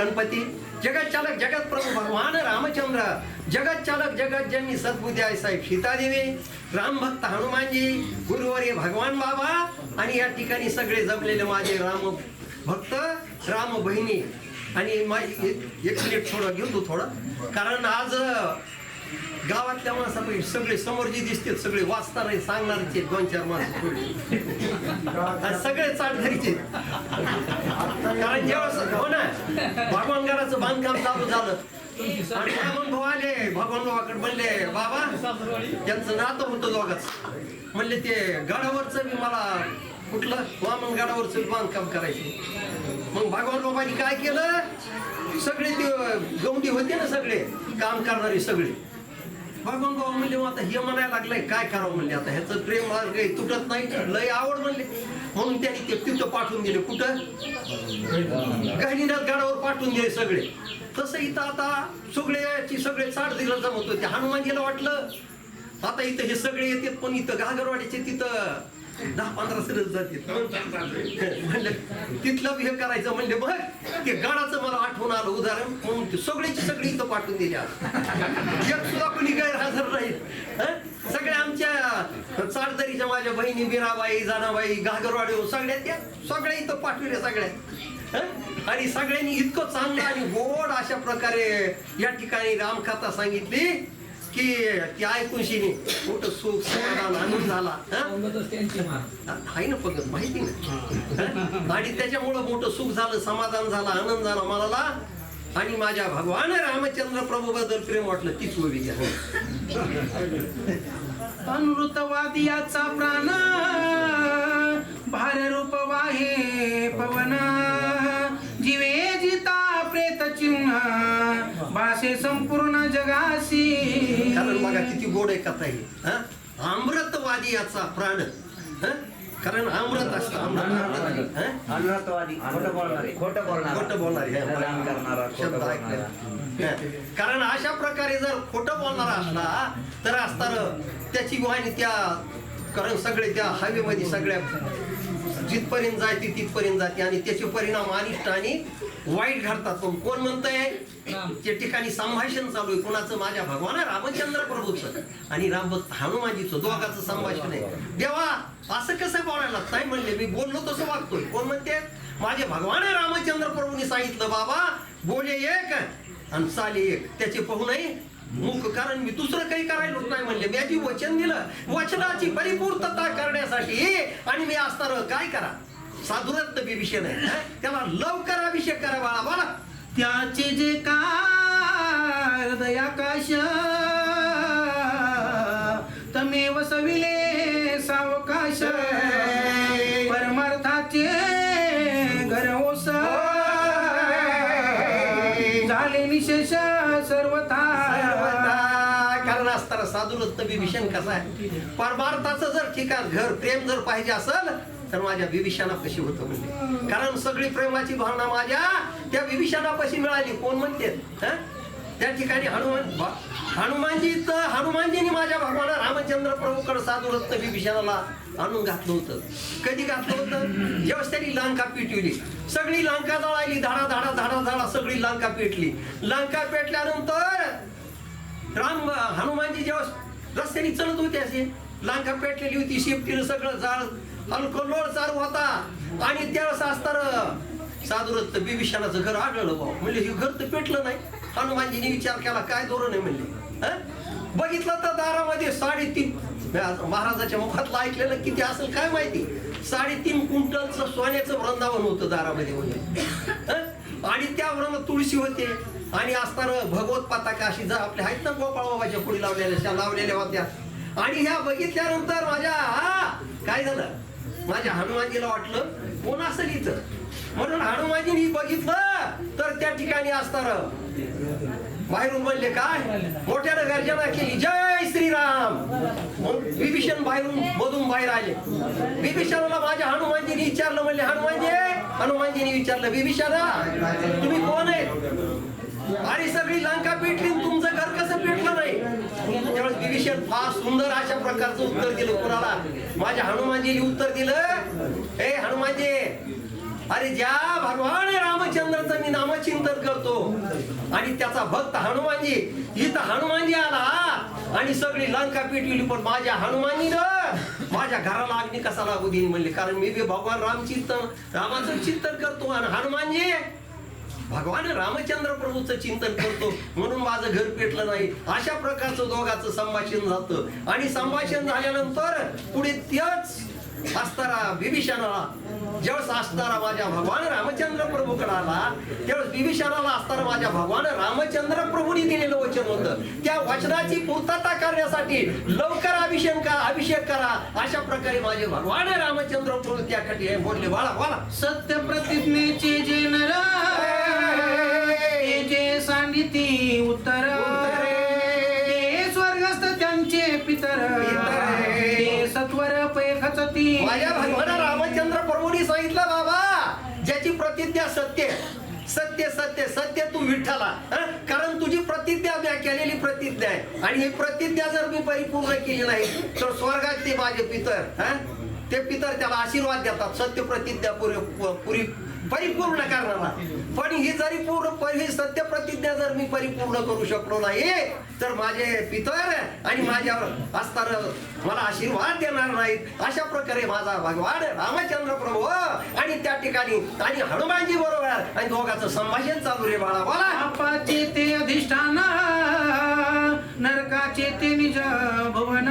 गणपती जगतचालक जगत प्रभू भगवान रामचंद्र जगत चालक जगत ज्यांनी सद्बुद्धी आहे साहेब सीतादेवी राम भक्त हनुमानजी गुरुवर्य भगवान बाबा आणि या ठिकाणी सगळे जमलेले माझे राम भक्त राम बहिणी. आणि मा- एक एक मिनिट थोडं घेऊ तू थोडं. कारण आज गावातल्या माणसापैकी सगळे समोर जे दिसते सगळे वाचणारे सांगणारचे दोन चार माणसं आणि सगळे चालधरीचे कारण जेव्हा हो ना भगवानगराचं बांधकाम चालू झालं. आणि भगवान भाऊ आले भगवान भावाकडे म्हणले बाबा त्यांचं नातं होतं दोघाच. म्हणले ते गडावरचं मी मला कुठलं? वामन गडावरचं बांधकाम करायचे. मग भगवान बाबांनी काय केलं? सगळे ते गौंडी होते ना सगळे काम करणारे सगळे. भगवान भाऊ म्हणले आता हे म्हणायला लागलंय काय करावं म्हणले आता? ह्याचं प्रेम काही तुटत नाही लय आवड म्हणले. म्हणून त्यांनी ते तिथं पाठवून दिले. कुठं? गहिनीनाथ गडावर पाठवून दिले सगळे. तसं इथं आता सगळ्याची सगळे चाड दिलं जमत होते. हनुमानजीला वाटलं आता इथं हे सगळे येतात पण इथं घागरवाडीचे तिथं दहा पंधरा सरस जातात म्हणलं तिथलं हे करायचं म्हणले बघ ते गडाचं मला आठवण आलं उदाहरण म्हणून सगळ्याची सगळी इथं पाठवून दिली आज. एक सुद्धा कोणी गैरहजर नाही हं? सगळ्या आमच्या चारदरीच्या माझ्या बहिणी मीराबाई जानाबाई घागरवाडी सगळ्या त्या सगळ्या इथं पाठवल्या सगळ्या हं? आणि सगळ्यांनी इतकं चांगलं आणि गोड अशा प्रकारे या ठिकाणी रामकथा सांगितली की ती ऐकून शिनी मोठं सुख समाधान आनंद झाला. हं? आहे ना पद्धत? माहिती ना हं? आणि त्याच्यामुळं मोठं सुख झालं समाधान झालं आनंद झाला मला आणि माझ्या भगवान रामचंद्र प्रभू बद्दल प्रेम वाटलं तीच उभी घ्या अनुृतवादियाचा प्राण भाररूप वाहे पवन. जीवे चिन्ह भाषे संपूर्ण जगासी कारण बघा किती गोड आहे कथा ही हं? अमृतवादी याचा प्राण हं? कारण अमृत असतं अमृत हं? खोटं बोलणारे खोटं बोलणारे खोटं बोलणारे हे. राम करणारा शब्द खोटं ऐकले बोलणारा कारण अशा प्रकारे जर खोटं बोलणारा असला तर असताना त्याची वाणी त्या कारण सगळे त्या हवेमध्ये सगळ्या जिथपर्यंत जायते तिथपर्यंत जाते आणि त्याचे परिणाम अनिष्ट आणि वाईट घडतात. पण कोण म्हणतंय? त्या ठिकाणी संभाषण चालू आहे. कोणाचं? माझ्या भगवान रामचंद्र प्रभूचं. आणि रामभक्त हनुमानजीचं दोघाचं संभाषण आहे. देवा असं कसं बोलायला नाही म्हणले मी बोललो तसं वागतोय. कोण म्हणते? माझे भगवान रामचंद्र प्रभूंनी सांगितलं बाबा बोले एक आणि चाले एक. त्याचे पाहू नये मुख कारण मी दुसरं काही करायलोच नाही म्हणले. मी आधी वचन दिलं. वचनाची परिपूर्तता करण्यासाठी आणि मी असणार काय करा? साधुरत्न विषय नाही त्याला लवकर अभिषेक करा बाळा त्याचे जे कार दयाकाश तमेव सविले सावकाश. साधुरत्न विभीषण कसा आहे? परमार्थाचं जर ठिकाण घर प्रेम जर पाहिजे असेल तर माझ्या विभीषणा कशी होतं म्हणजे. कारण सगळी प्रेमाची भावना माझ्या त्या विभीषणापाशी मिळाली. कोण म्हणते? त्या ठिकाणी हनुमान हनुमानजी तर हनुमानजीने माझ्या भगवान रामचंद्र प्रभूकडे साधुरत्न विभीषणाला आणून घातलं होतं. कधी घातलं होतं? जेव्हा त्यांनी लंका पिटविली. सगळी लंका जळाली. धाडा धाडा धाडा धाडा सगळी लांका पेटली. लंका पेटल्यानंतर राम हनुमानजी जेव्हा रस्त्याने चलत होते असे. लांका पेटलेली होती शेपटीनं सगळं जाळ अल्कोलोळ चालू होता. आणि त्यावेळेस असताना साधुरत्त बिभीषणाचं घर आढळलं भाऊ. म्हणले हे घर तर पेटलं नाही. हनुमानजीने विचार केला काय धोरण आहे? म्हणले बघितलं तर दारामध्ये साडेतीन महाराजाच्या मुखातलं ऐकलेलं किती असेल काय माहिती? साडेतीन क्विंटलचं सोन्याचं वृंदावन होतं दारामध्ये म्हणजे आणि त्यावरून तुळशी होते. आणि असताना भगवत पताका अशी जर आपल्या आहेत ना गोपाळ बाबाच्या पुढे लावलेल्या लावलेल्या होत्या. आणि ह्या बघितल्यानंतर माझ्या काय झालं? माझ्या हनुमानजीला वाटलं कोण असेल इथं? म्हणून हनुमानजीनी बघितलं तर त्या ठिकाणी असताना बाहेरून म्हणले काय? मोठ्यानं गर्जना केली. जय श्रीराम. मग विभीषण बाहेरून मधून बाहेर आले. विभीषणाला माझ्या हनुमानजीने विचारलं म्हणले हनुमानजी हनुमानजीने विचारलं विभीषणा तुम्ही कोण आहे? आणि सगळी लंका पेटली तुमचं घर कसं पेटलं नाही? त्यावेळेस विभीषण फार सुंदर अशा प्रकारचं उत्तर दिलं कोणाला? माझ्या हनुमानजीने उत्तर दिलं हे हनुमानजी अरे ज्या भगवान रामचंद्राचं मी नामचिंतन करतो आणि त्याचा भक्त हनुमानजी इथं हनुमानजी आला आणि सगळी लंका पेटविली पण माझ्या हनुमानजीनं माझ्या घराला अग्नी कसा लागू देईन म्हणले? कारण मी बी भगवान राम चिंतन रामाचं चिंतन करतो आणि हनुमानजी भगवान रामचंद्र प्रभूचं चिंतन करतो. म्हणून माझं घर पेटलं नाही. अशा प्रकारचं दोघाचं संभाषण जातं आणि संभाषण झाल्यानंतर पुढे त्याच असताना विभीषणाला जेव्हा असताना माझ्या भगवान रामचंद्र प्रभूकडे आला तेव्हा विभीषणाला असताना माझ्या भगवान रामचंद्र प्रभूंनी दिलेलं वचन होतं. त्या वचनाची पूर्तता करण्यासाठी लवकर अभिषेक करा अभिषेक करा अशा प्रकारे माझे भगवान रामचंद्र प्रभू त्यासाठी बोलले बाळा बाळा. सत्य प्रतिज्ञेचे जे नर जे सांगिती उत्तर सत्य सत्य सत्य तू विठ्ठला. कारण तुझी प्रतिज्ञा मी केलेली प्रतिज्ञा आहे. आणि ही प्रतिज्ञा जर मी परिपूर्ण केली नाही तर स्वर्गात ते माझे पितर हा? ते पितर त्याला आशीर्वाद देतात सत्य प्रतिज्ञा पुरी पुरी परिपूर्ण करणारा. पण ही जरी पूर्ण ही सत्य प्रतिज्ञा जर मी परिपूर्ण करू शकलो नाही तर माझे पितर आणि माझ्यावर असताना मला आशीर्वाद देणार नाहीत. अशा प्रकारे माझा भगवान रामचंद्र प्रभू आणि त्या ठिकाणी आणि हनुमानजी बरोबर आणि दोघांचं संभाषण चालू रे बाळा बोला. पापाचे ते अधिष्ठान नरकाचे ते निज भुवन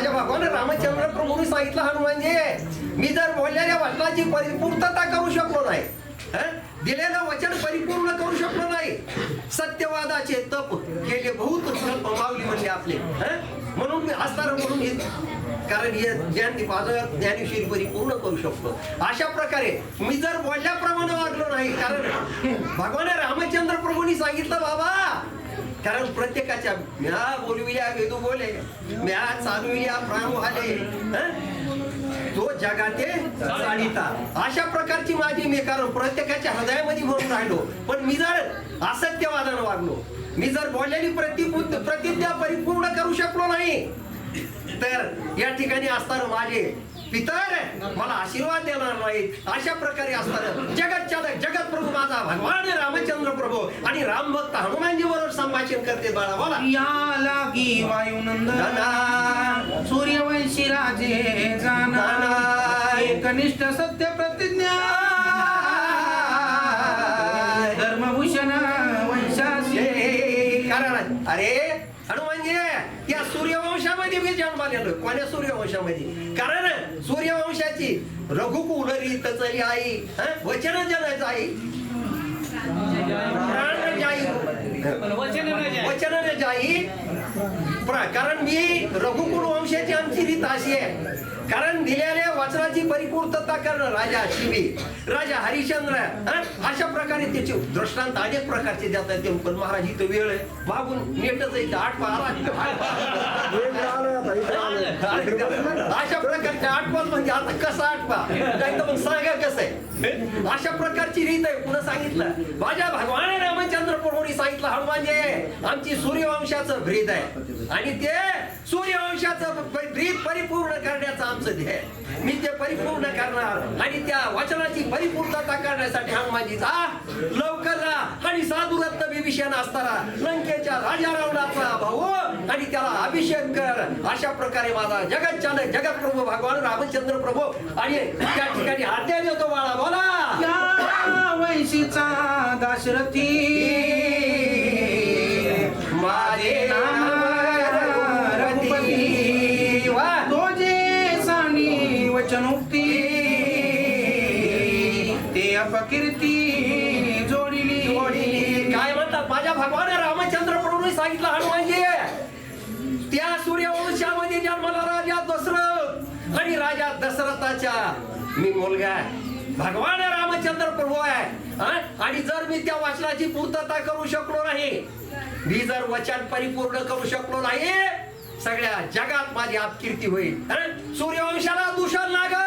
माझ्या भगवान रामचंद्र प्रभूंनी सांगितलं हनुमानजी मी जर बोललेल्या वचनाची परिपूर्तता करू शकलो नाही दिलेलं वचन परिपूर्ण करू शकलो नाही सत्यवादाचे तप केले बहुत तप मावली म्हणले आपले म्हणून मी असणार म्हणून हे कारण हे ज्ञान माझं ज्ञानेश्वरी परिपूर्ण करू शकतो. अशा प्रकारे मी जर बोलल्याप्रमाणे वागलो नाही कारण भगवान रामचंद्र प्रभूंनी सांगितलं बाबा कारण प्रत्येकाच्या म्या बोलविल्या वेदू बोले म्या चालविल्या प्राणू आले. तो जगाते चालिता अशा प्रकारची माझी मी कारण प्रत्येकाच्या हृदयामध्ये भरून राहिलो. पण मी जर असत्यवादानं वागलो मी जर बोललेली प्रति प्रतिज्ञा परिपूर्ण करू शकलो नाही तर या ठिकाणी असताना माझे पितर मला आशीर्वाद देणार नाहीत. अशा प्रकारे असताना जगत जगत प्रभू माझा भगवान रामचंद्र प्रभू. आणि राम भक्त हनुमानजी बरोबर संभाषण करते बाळा बोला. या लागी वायुनंदना सूर्यवंशी राजे जाना एकनिष्ठ सत्य प्रतिज्ञा. जन्मालेलो कोण्या सूर्यवंशामध्ये? कारण सूर्यवंशाची रघुकुल चली आई हं? वचन जन आई. वचन जाई. कारण मी रघुकुल वंशाची आमची रीत अशी आहे. कारण दिलेल्या वचनाची परिपूर्तता करणं राजा शिवी राजा हरिश्चंद्र? अशा प्रकारे त्याचे दृष्टांत अनेक प्रकारचे देतात ते पण महाराज इथं वेळ आहे. मागून नेटच आहे आठ अशा प्रकारचे आठपाल म्हणजे आता कसं आठपा नाही तर मग सांगा कसं आहे? अशा प्रकारची रीत आहे. पुन्हा सांगितलं? माझ्या भगवान रामचंद्र प्रभूंनी सांगितलं हनुमानजी आमची सूर्यवंशाचं ब्रीद आहे. आणि ते सूर्यवंशाचं ब्रीद परिपूर्ण करण्याचं आमचं ध्येय. मी ते परिपूर्ण करणार आणि त्या वचनाची परिपूर्णता करण्यासाठी हनुमानजी जा. लवकर जा. आणि साधू रत्न विभीषण असताना लंकेच्या राजा रावणाचा भाऊ आणि त्याला अभिषेक कर. अशा प्रकारे माझा जगत चालक जगत प्रभू भगवान रामचंद्र प्रभू आणि त्या ठिकाणी आज्ञा देतो बाळा बोला. वंशीचा दाशरथी. माझे अपकीर्ती जोडिली. जोडीली. काय म्हणतात? माझ्या भगवान रामचंद्र प्रभूने सांगितलं हनुमानजी त्या सूर्यवंशामध्ये जन्मला राजा दशरथ आणि राजा दशरथाच्या मी मुलगा आहे. भगवान रामचंद्र प्रभू आहे. आणि जर मी त्या वचनाची पूर्तता करू शकलो नाही मी जर वचन परिपूर्ण करू शकलो नाही सगळ्या जगात माझी आपकीर्ती होईल. सूर्यवंशाला दूषण लागल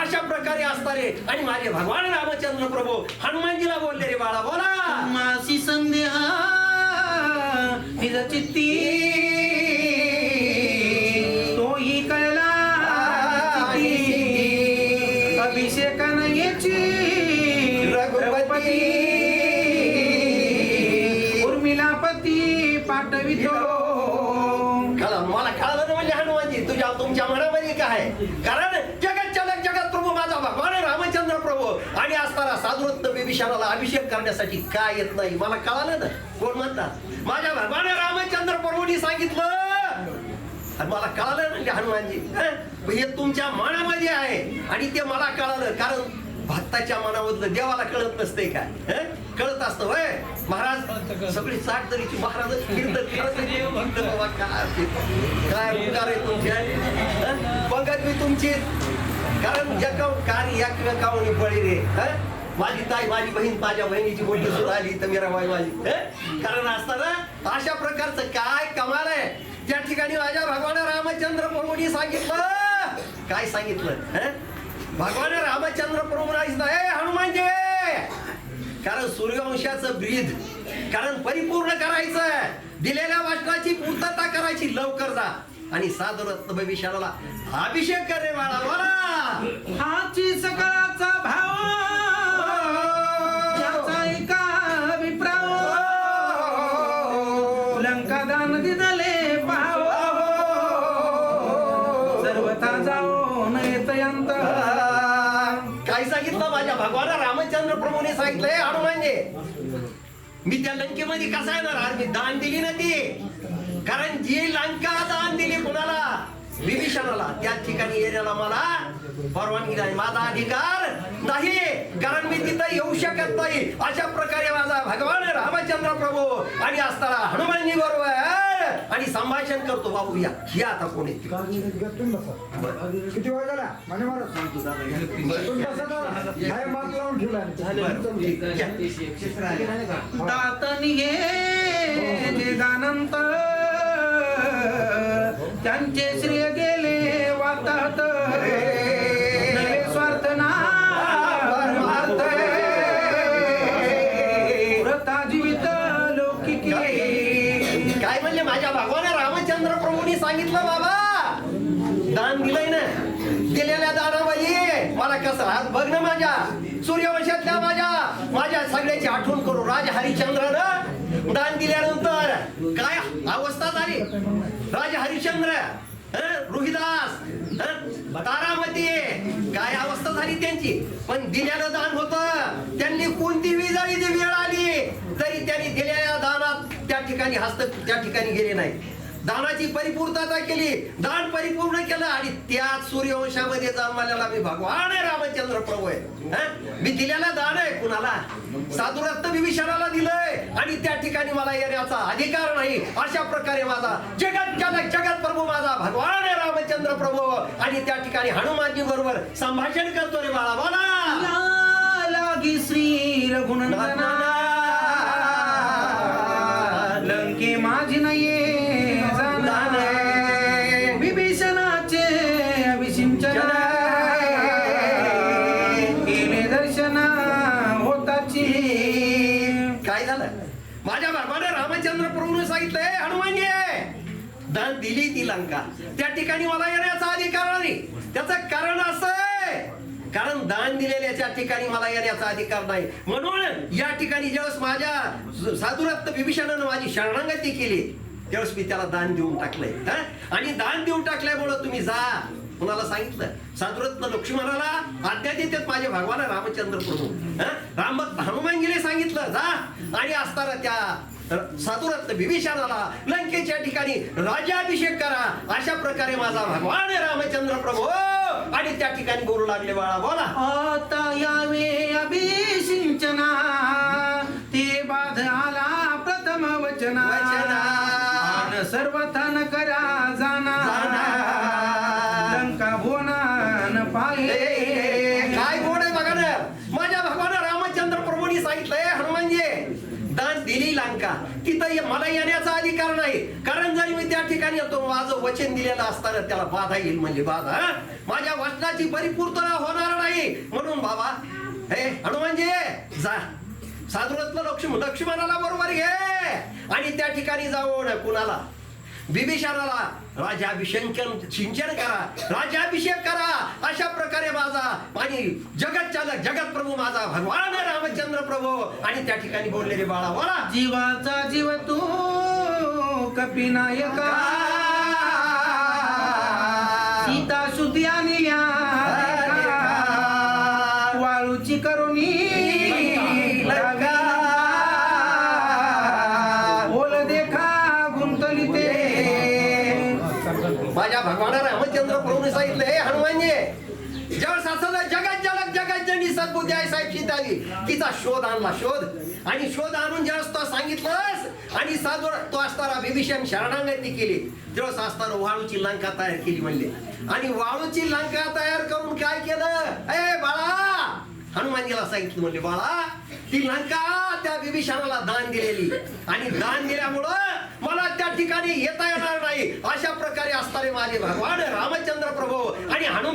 अशा प्रकारे असणारे आणि माझे भगवान रामचंद्र प्रभू हनुमानजीला बोलले रे बाळा बोला. मासी संदेह निज चित्ती. तोही कळला चित्ती. अभिषेकानं याची रघुपती. उर्मिलापती पाठवितो मला कळलं म्हणजे हनुमानजी तुझ्या तुमच्या मनामध्ये काय कारण जगत जगत जगत प्रभू माझा भगवान आहे रामचंद्र प्रभू आणि असताना साधुरत्न बिभीषणाला अभिषेक करण्यासाठी काय येत नाही? मला कळालं ना. कोण म्हणतात? माझ्या भगवान रामचंद्र प्रभूंनी सांगितलं. आणि मला कळालं म्हणजे हनुमानजी. हे तुमच्या मनामध्ये आहे. आणि ते मला कळालं. कारण भक्ताच्या मनामधलं देवाला कळत नसते काय कळत असतं. वय महाराज सगळी साठ तरीची महाराज कीर्तन बाबा काय उपकार आहे तुमचे? हं? मी तुमची. कारण जगाव कार्य एकमेकावनी पळी रे? हं? माझी ताई माझी बहीण माझ्या बहिणीची मोठी सुद्धा आली तर मेरा बाई माझी कारण असताना अशा प्रकारचं काय कमाल आहे? त्या ठिकाणी माझ्या भगवान रामचंद्र प्रभूंनी सांगितलं. काय सांगितलं? भगवान रामचंद्र प्रभू हे हनुमानजी! कारण सूर्यवंशाचं ब्रीद कारण परिपूर्ण करायचं. दिलेल्या वाचनाची पूर्तता करायची लवकर जा. आणि साधुरत्न भविष्याला अभिषेक करे बाळा बोला. हाची सकाळचा भाव. लंका दान पाव सर्वथा जाओ नयतयंत काय सांगितलं माझ्या भगवान रामचंद्र प्रभूने सांगितलंय हनुमानजे मी त्या लंकेमध्ये कसा येणार? आज मी दान दिली ना ती. कारण जी लंका दान दिली कुणाला? विभीषणाला. त्या ठिकाणी येण्याला मला परवानगी नाही. माझा अधिकार नाही. कारण मी तिथं येऊ शकत नाही. अशा प्रकारे माझा भगवान रामचंद्र प्रभू आणि असताना हनुमानजी बरोबर आणि संभाषण करतो बाबू या. या आता कोणी. किती वेळ झाला? म्हणे मला तुम्ही बसा दादा. हाय मात लावून ठेवला दात निघे वेदानंत त्यांचे श्रेय गेले वातात. नवे स्वार्थ ना परमार्थ. व्रता जीवित लौकिकी. काय म्हणले? माझ्या भगवान रामचंद्र प्रभूंनी सांगितलं बाबा. दान दिलंय ना. दिलेल्या दानाबाई मला कसं हात बघ ना माझ्या. सूर्यवंशातल्या माझ्या. माझ्या सगळ्याची आठवण करू. राज हरिश्चंद्र दान दिल्यानंतर काय अवस्था झाली? राज हरिश्चंद्र हं? रोहिदास तारामती. काय अवस्था झाली त्यांची? पण दिल्यानं दान होत. त्यांनी कोणती विजाळी जी वेळ आली तरी त्यांनी दिलेल्या दानात त्या ठिकाणी हस्त त्या ठिकाणी गेले नाही. दानाची परिपूर्णता केली. दान परिपूर्ण केलं आणि त्याच सूर्यवंशामध्ये जन्मालेला मी भगवान आहे रामचंद्र प्रभू आहे? मी दिलेला दान आहे कुणाला? साधुरत्न विभीषणाला दिलंय. आणि त्या ठिकाणी मला येण्याचा अधिकार नाही. अशा प्रकारे माझा जगत जगत जगत प्रभू माझा भगवान आहे रामचंद्र प्रभू. आणि त्या ठिकाणी हनुमानजी बरोबर संभाषण करतो रे बाळा. बोला. श्री रघुनंदना. दान दिली ती लंका. त्या ठिकाणी मला येण्याचा अधिकार नाही. त्याचं कारण असं आहे. कारण दान दिलेल्याच्या ठिकाणी मला येण्याचा अधिकार नाही. म्हणून या ठिकाणी ज्यावेळेस माझ्या साधुरत्न विभीषणानं माझी शरणागती केली त्यावेळेस मी त्याला दान देऊन टाकलंय. आणि दान देऊन टाकल्यामुळं तुम्ही जा. कुणाला सांगितलं? साधुरत्न लक्ष्मणाला आज्ञा देतात माझे भगवान रामचंद्र प्रभू हं? राम हनुमानजीने सांगितलं जा. आणि असताना त्या साधुरत्न विभीषणाला लंकेच्या ठिकाणी राज्याभिषेक करा. अशा प्रकारे माझा भगवान रामचंद्र प्रभू. आणि त्या ठिकाणी बोलू लागले बाळा बोला. आता यावे अभिषिंचना. ते बाध आला प्रथम वचना. सर्वथान करा जाना. लंका भुवनान पाये काय गोड आहे बघा ना माझ्या भगवान रामचंद्र प्रभूंनी सांगितलंय हनुमानजी दान दिली लंका तिथं ये- मला येण्याचा अधिकार नाही. कारण जरी मी त्या ठिकाणी येतो माझं वचन दिलेलं असताना त्याला बाधा येईल म्हणजे बाधा माझ्या वचनाची परिपूर्तता होणार नाही. म्हणून बाबा हे हनुमानजी जा. साधुरत्न लक्ष्मण लक्ष्मणाला बरोबर घे. आणि त्या ठिकाणी जाऊन कुणाला? बिभीषणाला राजाभिषेकन सिंचन करा राज्याभिषेक करा अशा प्रकारे माझा आणि जगत चालक जगत प्रभू माझा भगवान रामचंद्र प्रभू. आणि त्या ठिकाणी बोललेले बाळा बाळा जीवाचा जीव तू कपिनायका सीता सुती हनुमानजी जळ सासला जगात जलक जगात जनी सद्बुद्धी आहे साहेब सीताली तिचा शोध आणला शोध. आणि शोध आणून ज्यावेळेस तो सांगितलंस आणि साधू तो असताना विभीषण शरणांगती केली. त्यावेळेस असताना वाळूची लंका तयार केली म्हणले. आणि वाळूची लंका तयार करून काय केलं? ए बाळा! हनुमानजीला सांगितलं म्हणले बाळा ती लंका त्या विभीषणाला दान दिलेली. आणि दान दिल्यामुळं मला त्या ठिकाणी येता येणार नाही. अशा प्रकारे असणारे माझे भगवान रामचंद्र प्रभू आणि हनुमान